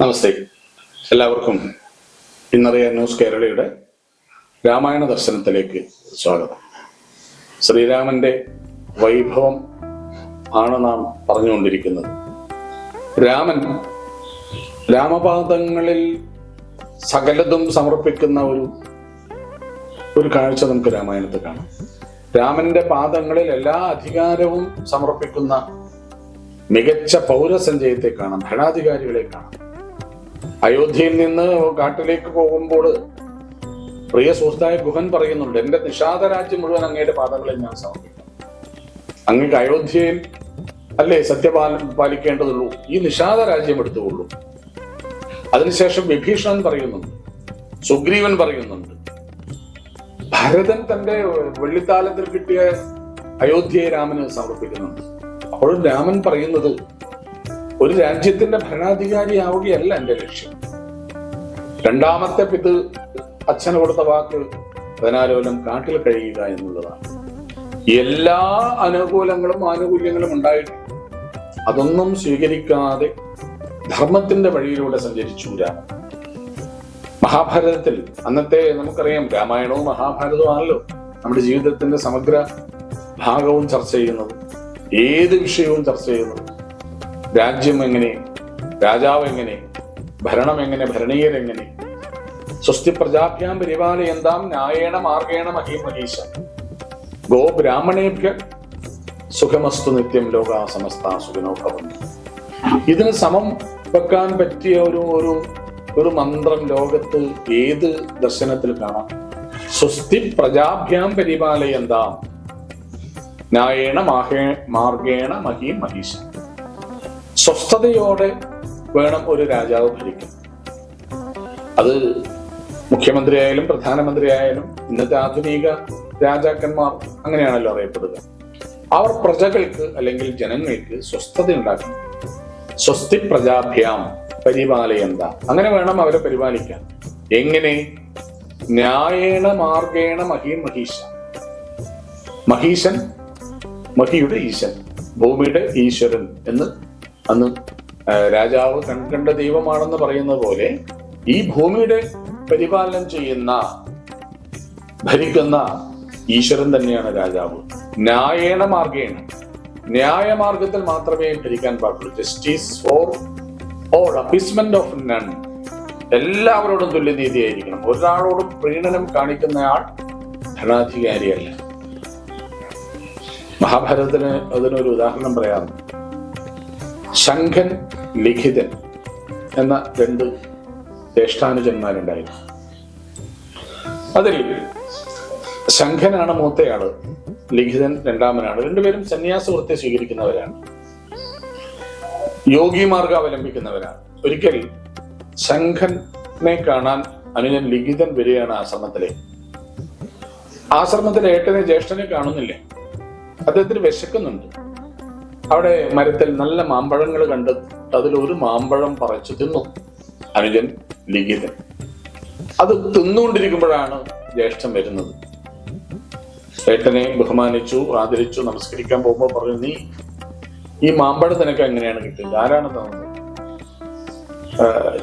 നമസ്തേ. എല്ലാവർക്കും ഇന്നറിയാൻ ന്യൂസ് കേരളയുടെ രാമായണ ദർശനത്തിലേക്ക് സ്വാഗതം. ശ്രീരാമന്റെ വൈഭവം ആണ് നാം പറഞ്ഞുകൊണ്ടിരിക്കുന്നത്. രാമൻ രാമപാദങ്ങളിൽ സകലതും സമർപ്പിക്കുന്ന ഒരു ഒരു കാഴ്ച നമുക്ക് രാമായണത്തിൽ കാണാം. രാമന്റെ പാദങ്ങളിൽ എല്ലാ അധികാരവും സമർപ്പിക്കുന്ന മികച്ച പൗരസഞ്ചയത്തെ കാണാം. ഭരണാധികാരികളെ കാണാം. അയോധ്യയിൽ നിന്ന് കാട്ടിലേക്ക് പോകുമ്പോൾ പ്രിയ സുഹൃത്തായ ഗുഹൻ പറയുന്നുണ്ട് എന്റെ നിഷാദ രാജ്യം മുഴുവൻ അങ്ങയുടെ പാദങ്ങളിൽ ഞാൻ സമർപ്പിക്കാം. അങ്ങക്ക് അയോധ്യയിൽ അല്ലേ സത്യപാല പാലിക്കേണ്ടതുള്ളൂ? ഈ നിഷാദ രാജ്യം എടുത്തുകൊള്ളൂ. അതിനുശേഷം വിഭീഷണൻ പറയുന്നുണ്ട് സുഗ്രീവൻ പറയുന്നുണ്ട് ഭരതൻ തന്റെ വെള്ളിത്താലത്തിൽ കിട്ടിയ അയോധ്യയെ രാമന് സമർപ്പിക്കുന്നുണ്ട്. അപ്പോഴും രാമൻ പറയുന്നത് ഒരു രാജ്യത്തിന്റെ ഭരണാധികാരി ആവുകയല്ല എന്റെ ലക്ഷ്യം. രണ്ടാമത്തെ പിത് അച്ഛന് കൊടുത്ത വാക്ക് പതിനാലോലം കാട്ടിൽ കഴിയുക എന്നുള്ളതാണ്. എല്ലാ അനുകൂലങ്ങളും ആനുകൂല്യങ്ങളും ഉണ്ടായിട്ട് അതൊന്നും സ്വീകരിക്കാതെ ധർമ്മത്തിന്റെ വഴിയിലൂടെ സഞ്ചരിച്ചു രാമൻ മഹാഭാരതത്തിൽ അന്നത്തെ നമുക്കറിയാം രാമായണവും മഹാഭാരതവും ആണല്ലോ. നമ്മുടെ ജീവിതത്തിന്റെ സമഗ്ര ഭാഗവും ചർച്ച ചെയ്യുന്നത് ഏത് വിഷയവും ചർച്ച ചെയ്യുന്നത്. രാജ്യം എങ്ങനെ രാജാവ് എങ്ങനെ ഭരണം എങ്ങനെ ഭരണീയരെങ്ങനെ സ്വസ്തി പ്രജാഭ്യാം പരിപാലയന്താം ന്യായേണ മാർഗേണ മഹീം മഹീശ ഗോ ബ്രാഹ്മണേഭ്യ സുഖമസ്തു നിത്യം ലോക സമസ്ത സുഖനോ ഭവന്തു. ഇതിന് സമം വെക്കാൻ പറ്റിയ ഒരു ഒരു ഒരു മന്ത്രം ലോകത്ത് ഏത് ദർശനത്തിൽ കാണാം? സ്വസ്തി പ്രജാഭ്യാം പരിപാലയന്താം ന്യായേണ മാഹേ മാർഗേണ മഹീ മഹീശ സ്വസ്ഥതയോടെ വേണം ഒരു രാജാവ് ഭരിക്കാൻ. അത് മുഖ്യമന്ത്രി പ്രധാനമന്ത്രിയായാലും ഇന്നത്തെ ആധുനിക രാജാക്കന്മാർ അങ്ങനെയാണല്ലോ അറിയപ്പെടുക. അവർ പ്രജകൾക്ക് അല്ലെങ്കിൽ ജനങ്ങൾക്ക് സ്വസ്ഥത ഉണ്ടാക്കണം. സ്വസ്തി പ്രജാഭ്യാം പരിപാലയന്ത. അങ്ങനെ വേണം അവരെ പരിപാലിക്കാൻ. എങ്ങനെ? ന്യായേണ മാർഗേണ മഹീ മഹീശ. മഹീശൻ മഹിയുടെ ഈശൻ ഭൂമിയുടെ ഈശ്വരൻ എന്ന് അന്ന് രാജാവ് കൺകണ്ട ദൈവമാണെന്ന് പറയുന്ന പോലെ ഈ ഭൂമിയുടെ പരിപാലനം ചെയ്യുന്ന ഭരിക്കുന്ന ഈശ്വരൻ തന്നെയാണ് രാജാവ്. ന്യായേണ മാർഗേണ. ന്യായമാർഗത്തിൽ മാത്രമേ ഭരിക്കാൻ പാടുള്ളൂ. Justice for all appeasement of none എല്ലാവരോടും തുല്യനീതിയായിരിക്കണം. ഒരാളോടും പ്രീണനം കാണിക്കുന്നയാൾ ഭരണാധികാരിയല്ല മഹാഭാരതത്തിന് അതിനൊരു ഉദാഹരണം പറയാറുണ്ട് ശംഖൻ ലിഖിതൻ എന്ന രണ്ട് ജ്യേഷ്ഠാനുജന്മാരുണ്ടായിരുന്നു അതിൽ ശംഖനാണ് മൂത്തയാൾ ലിഖിതൻ രണ്ടാമനാണ്. രണ്ടുപേരും സന്യാസ വൃത്തി സ്വീകരിക്കുന്നവരാണ്. യോഗിമാർഗം അവലംബിക്കുന്നവരാണ്. ഒരിക്കൽ ശംഖനെ കാണാൻ അനുജൻ ലിഖിതൻ വരികയാണ് ആശ്രമത്തിലെ. ആശ്രമത്തിലെ ഏട്ടനെ ജ്യേഷ്ഠനെ കാണുന്നില്ലേ? അദ്ദേഹത്തിന് വിശക്കുന്നുണ്ട്. അവിടെ മരത്തിൽ നല്ല മാമ്പഴങ്ങൾ കണ്ട് അതിൽ ഒരു മാമ്പഴം പറിച്ചു തിന്നു. അനുജൻ ലിഖിതൻ. അത് തിന്നുകൊണ്ടിരിക്കുമ്പോഴാണ് ജ്യേഷ്ഠം വരുന്നത്. ഏട്ടനെ ബഹുമാനിച്ചു ആദരിച്ചു നമസ്കരിക്കാൻ പോകുമ്പോൾ പറഞ്ഞു നീ ഈ മാമ്പഴം നിനക്ക് എങ്ങനെയാണ് കിട്ടിയത്? ആരാണ് തന്നത്?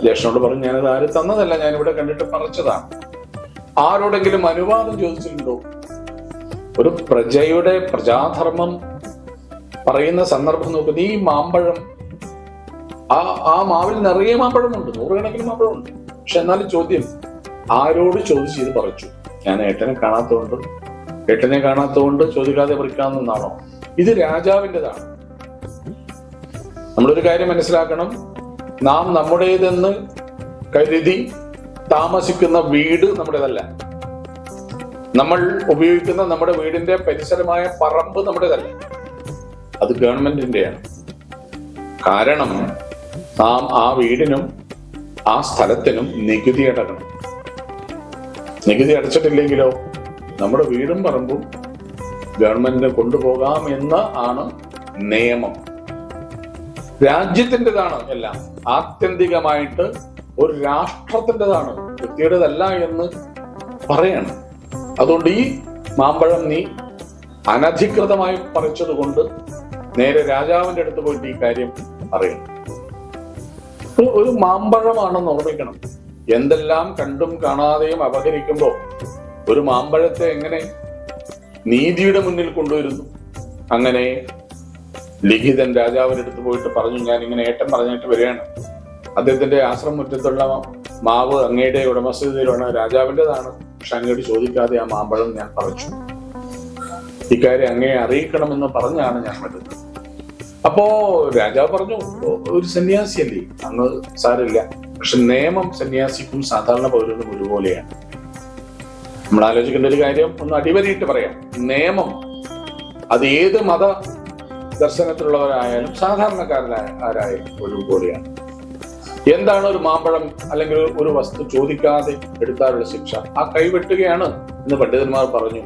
ജ്യേഷ്ഠനോട് പറഞ്ഞു ഞാനത് ആര് തന്നതല്ല ഞാൻ ഇവിടെ കണ്ടിട്ട് പറിച്ചതാണ്. ആരോടെങ്കിലും അനുവാദം ചോദിച്ചിട്ടുണ്ടോ? ഒരു പ്രജയുടെ പ്രജാധർമ്മം പറയുന്ന സന്ദർഭം നോക്ക്. നീ മാമ്പഴം ആ ആ മാവിൽ നിറയെ മാപ്പഴമുണ്ട് നൂറുകണക്കിന് മാപ്പഴമുണ്ട് പക്ഷെ എന്നാലും ചോദ്യം ആരോട് ചോദിച്ച് ഇത് പറിച്ചു? ഞാൻ ഏട്ടനെ കാണാത്തതുകൊണ്ട് ഏട്ടനെ കാണാത്തതുകൊണ്ട് ചോദിക്കാതെ പറിക്കാമെന്നാണോ ഇത് രാജാവിന്റെതാണ്. നമ്മളൊരു കാര്യം മനസ്സിലാക്കണം. നാം നമ്മുടേതെന്ന് കരുതി താമസിക്കുന്ന വീട് നമ്മുടേതല്ല. നമ്മൾ ഉപയോഗിക്കുന്ന നമ്മുടെ വീടിന്റെ പരിസരമായ പറമ്പ് നമ്മുടേതല്ല. അത് ഗവൺമെന്റിന്റെയാണ് കാരണം നാം ആ വീടിനും ആ സ്ഥലത്തിനും നികുതി അടക്കണം നികുതി അടച്ചിട്ടില്ലെങ്കിലോ? നമ്മുടെ വീടും പറമ്പും ഗവൺമെന്റിന് കൊണ്ടുപോകാം എന്ന് ആണ് നിയമം. രാജ്യത്തിന്റെതാണ് എല്ലാം. ആത്യന്തികമായിട്ട് ഒരു രാഷ്ട്രത്തിന്റെതാണ്. വ്യക്തിയുടേതല്ല എന്ന് പറയണം. അതുകൊണ്ട് ഈ മാമ്പഴം നീ അനധികൃതമായി പറിച്ചത് കൊണ്ട് നേരെ രാജാവിന്റെ അടുത്ത് പോയിട്ട് ഈ കാര്യം പറയണം ഒരു- മാമ്പഴമാണെന്ന് ഓർമ്മിക്കണം എന്തെല്ലാം കണ്ടും കാണാതെയും അപഹരിക്കുമ്പോ ഒരു മാമ്പഴത്തെ എങ്ങനെ നീതിയുടെ മുന്നിൽ കൊണ്ടുവരുന്നു? അങ്ങനെ ലിഖിതൻ രാജാവിന്റെ അടുത്ത് പോയിട്ട് പറഞ്ഞു ഞാൻ ഇങ്ങനെ ഏട്ടൻ പറഞ്ഞിട്ട് വരികയാണ്. അദ്ദേഹത്തിന്റെ ആശ്രമ മുറ്റത്തുള്ള മാവ് അങ്ങയുടെ ഉടമസ്ഥതയിലാണ് രാജാവിന്റെതാണ്. പക്ഷെ അങ്ങോട്ട് ചോദിക്കാതെ ആ മാമ്പഴം ഞാൻ പറിച്ചു. ഇക്കാര്യം അങ്ങയെ അറിയിക്കണമെന്ന് പറഞ്ഞാണ് ഞാൻ വരുന്നത്. അപ്പോ രാജാവ് പറഞ്ഞു ഒരു സന്യാസിയല്ലേ? അങ്ങ് സാരമില്ല. പക്ഷെ നിയമം സന്യാസിക്കും സാധാരണ പൗരനും ഒരുപോലെയാണ്. നമ്മൾ ആലോചിക്കേണ്ട ഒരു കാര്യം ഒന്ന് അടിവരിയിട്ട് പറയാം. നിയമം അത് ഏത് മത ദർശനത്തിലുള്ളവരായാലും സാധാരണക്കാരനായ ആരായാലും ഒരുപോലെയാണ്. എന്താണ് ഒരു മാമ്പഴം അല്ലെങ്കിൽ ഒരു വസ്തു ചോദിക്കാതെ എടുത്താലുള്ള ശിക്ഷ? ആ കൈവെട്ടുകയാണ് എന്ന് പണ്ഡിതന്മാർ പറഞ്ഞു.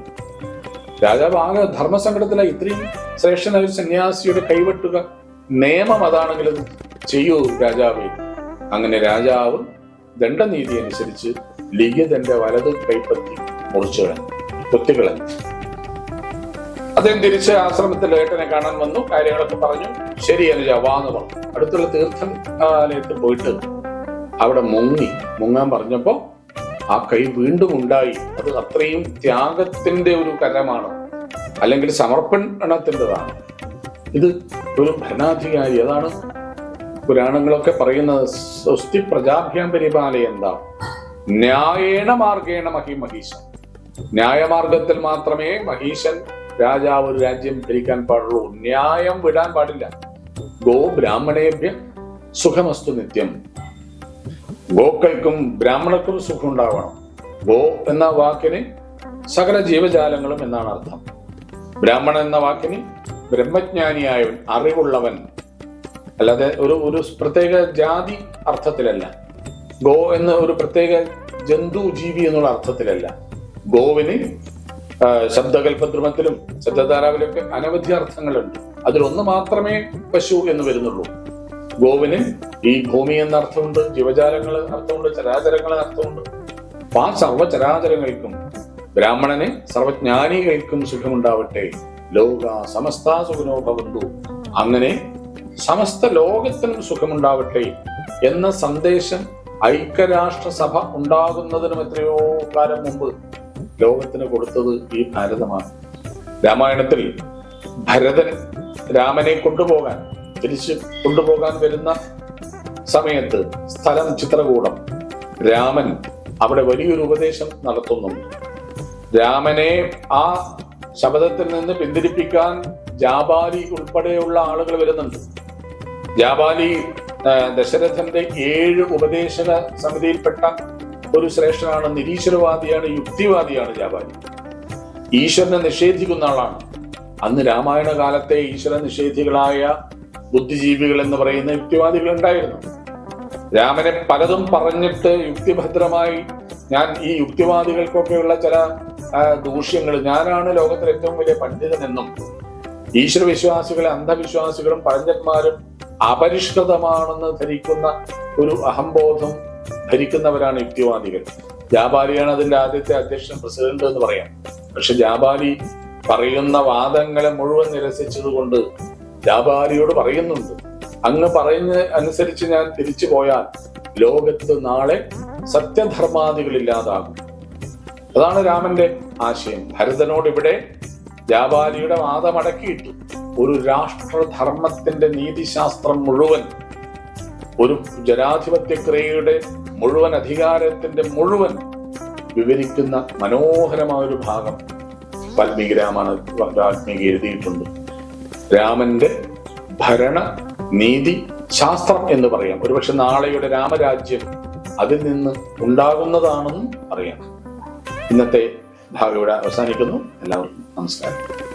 രാജാവ് ആകെ ധർമ്മസങ്കടത്തിലായി ഇത്രയും ശ്രേഷ്ഠനായ സന്യാസിയുടെ കൈവെട്ടുക നിയമം അതാണെങ്കിലും ചെയ്യൂ രാജാവേ. അങ്ങനെ രാജാവ് ദണ്ഡനീതി അനുസരിച്ച് ലിഖിതന്റെ വലത് കൈപ്പത്തി മുറിച്ചു കളഞ്ഞു. കുത്തിക്കളഞ്ഞു. അദ്ദേഹം തിരിച്ച് ആശ്രമത്തിൽ ഏട്ടനെ കാണാൻ വന്നു. കാര്യങ്ങളൊക്കെ പറഞ്ഞു. ശരി അനുജ വാന്ന് പറഞ്ഞു. അടുത്തുള്ള തീർത്ഥാലയത്തിൽ പോയിട്ട് അവിടെ മുങ്ങി. മുങ്ങാൻ പറഞ്ഞപ്പോ ആ കൈ വീണ്ടും ഉണ്ടായി. അത് അത്രയും ത്യാഗത്തിന്റെ ഒരു കരമാണ്? അല്ലെങ്കിൽ സമർപ്പണത്തിന്റെതാണ്? ഇത് ഒരു ഭരണാധികാരി അതാണ് പുരാണങ്ങളൊക്കെ പറയുന്നത് സ്വസ്തി പ്രജാഭ്യാം പരിപാലയന്ത ന്യായേണ മാർഗേണ മഹി മഹീശൻ. ന്യായമാർഗത്തിൽ മാത്രമേ മഹീശൻ രാജാവ് ഒരു രാജ്യം ഭരിക്കാൻ പാടുള്ളൂ. ന്യായം വിടാൻ പാടില്ല. ഗോ ബ്രാഹ്മണേഭ്യ സുഖമസ്തു നിത്യം. ഗോക്കൾക്കും ബ്രാഹ്മണർക്കും സുഖം ഉണ്ടാവണം ഗോ എന്ന വാക്കിന് സകല ജീവജാലങ്ങളും എന്നാണ് അർത്ഥം. ബ്രാഹ്മണൻ എന്ന വാക്കിന് ബ്രഹ്മജ്ഞാനിയായവൻ അറിവുള്ളവൻ. അല്ലാതെ ഒരു ഒരു പ്രത്യേക ജാതി അർത്ഥത്തിലല്ല. ഗോ എന്ന ഒരു പ്രത്യേക ജന്തു ജീവി എന്നുള്ള അർത്ഥത്തിലല്ല. ഗോവിന് ശബ്ദകൽപദ്രുമത്തിലും ശബ്ദധാരാവിലൊക്കെ അനവധി അർത്ഥങ്ങളുണ്ട്. അതിലൊന്ന് മാത്രമേ പശു എന്ന് വരുന്നുള്ളൂ. ഗോവിന് ഈ ഭൂമി എന്ന അർത്ഥമുണ്ട് ജീവജാലങ്ങൾ അർത്ഥമുണ്ട് ചരാചരങ്ങൾ അർത്ഥമുണ്ട്. അപ്പൊ ആ സർവചരാചരങ്ങൾക്കും ബ്രാഹ്മണന് സർവജ്ഞാനികൾക്കും സുഖമുണ്ടാവട്ടെ. ലോക സമസ്ത സുഖനോ ഭവന്തു. അങ്ങനെ സമസ്ത ലോകത്തിനും സുഖമുണ്ടാവട്ടെ എന്ന സന്ദേശം ഐക്യരാഷ്ട്ര സഭ ഉണ്ടാകുന്നതിനും എത്രയോ കാലം മുമ്പ് ലോകത്തിന് കൊടുത്തത് ഈ ഭാരതമാണ്. രാമായണത്തിൽ ഭരതൻ രാമനെ കൊണ്ടുപോകാൻ തിരിച്ച് കൊണ്ടുപോകാൻ വരുന്ന സമയത്ത് സ്ഥലം ചിത്രകൂടം. രാമൻ അവിടെ വലിയൊരു ഉപദേശം നടത്തുന്നുണ്ട്. രാമനെ ആ ശബ്ദത്തിൽ നിന്ന് പിന്തിരിപ്പിക്കാൻ ജാബാലി ഉൾപ്പെടെയുള്ള ആളുകൾ വരുന്നുണ്ട്. ജാബാലി ദശരഥന്റെ ഏഴ് ഉപദേശക സമിതിയിൽപ്പെട്ട ഒരു ശ്രേഷ്ഠനാണ് നിരീശ്വരവാദിയാണ് യുക്തിവാദിയാണ് ജാബാലി. ഈശ്വരനെ നിഷേധിക്കുന്ന ആളാണ്. അന്ന് രാമായണ കാലത്തെ ഈശ്വര നിഷേധികളായ ബുദ്ധിജീവികൾ എന്ന് പറയുന്ന യുക്തിവാദികൾ ഉണ്ടായിരുന്നു. രാമനെ പലതും പറഞ്ഞിട്ട് യുക്തിഭദ്രമായി ഞാൻ ഈ യുക്തിവാദികൾക്കൊക്കെയുള്ള ചില ദൂഷ്യങ്ങൾ ഞാനാണ് ലോകത്തിലെ ഏറ്റവും വലിയ പണ്ഡിതനെന്നും ഈശ്വര വിശ്വാസികളെ അന്ധവിശ്വാസികളും പഴഞ്ചന്മാരും അപരിഷ്കൃതമാണെന്ന് ധരിക്കുന്ന ഒരു അഹംബോധം ധരിക്കുന്നവരാണ് യുക്തിവാദികൾ. ജാബാലിയാണ് അതിന്റെ ആദ്യത്തെ അധ്യക്ഷൻ പ്രസിഡന്റ് എന്ന് പറയാം. പക്ഷെ ജാബാലി പറയുന്ന വാദങ്ങളെ മുഴുവൻ നിരസിച്ചതുകൊണ്ട് ജാബാലിയോട് പറയുന്നുണ്ട്. അങ്ങ് പറയുന്ന അനുസരിച്ച് ഞാൻ തിരിച്ചു പോയാൽ ലോകത്ത് നാളെ സത്യധർമാദികളില്ലാതാകും. അതാണ് രാമന്റെ ആശയം. ഭരതനോട് ഇവിടെ വ്യാപാരിയുടെ വാദമടക്കിയിട്ടു. ഒരു രാഷ്ട്രധർമ്മത്തിന്റെ നീതിശാസ്ത്രം മുഴുവൻ ഒരു ജനാധിപത്യക്രിയയുടെ മുഴുവൻ അധികാരത്തിന്റെ മുഴുവൻ വിവരിക്കുന്ന മനോഹരമായ ഒരു ഭാഗം വാൽമീകി രാമാണ് വാൽമീകി എഴുതിയിട്ടുണ്ട്. രാമന്റെ ഭരണ നീതി ശാസ്ത്രം എന്ന് പറയാം. ഒരുപക്ഷെ നാളെയുടെ രാമരാജ്യം അതിൽ നിന്ന് ഉണ്ടാകുന്നതാണെന്നും അറിയാം. ഇന്നത്തെ ഭാഗം ഇവിടെ അവസാനിക്കുന്നു. എല്ലാവർക്കും നമസ്കാരം.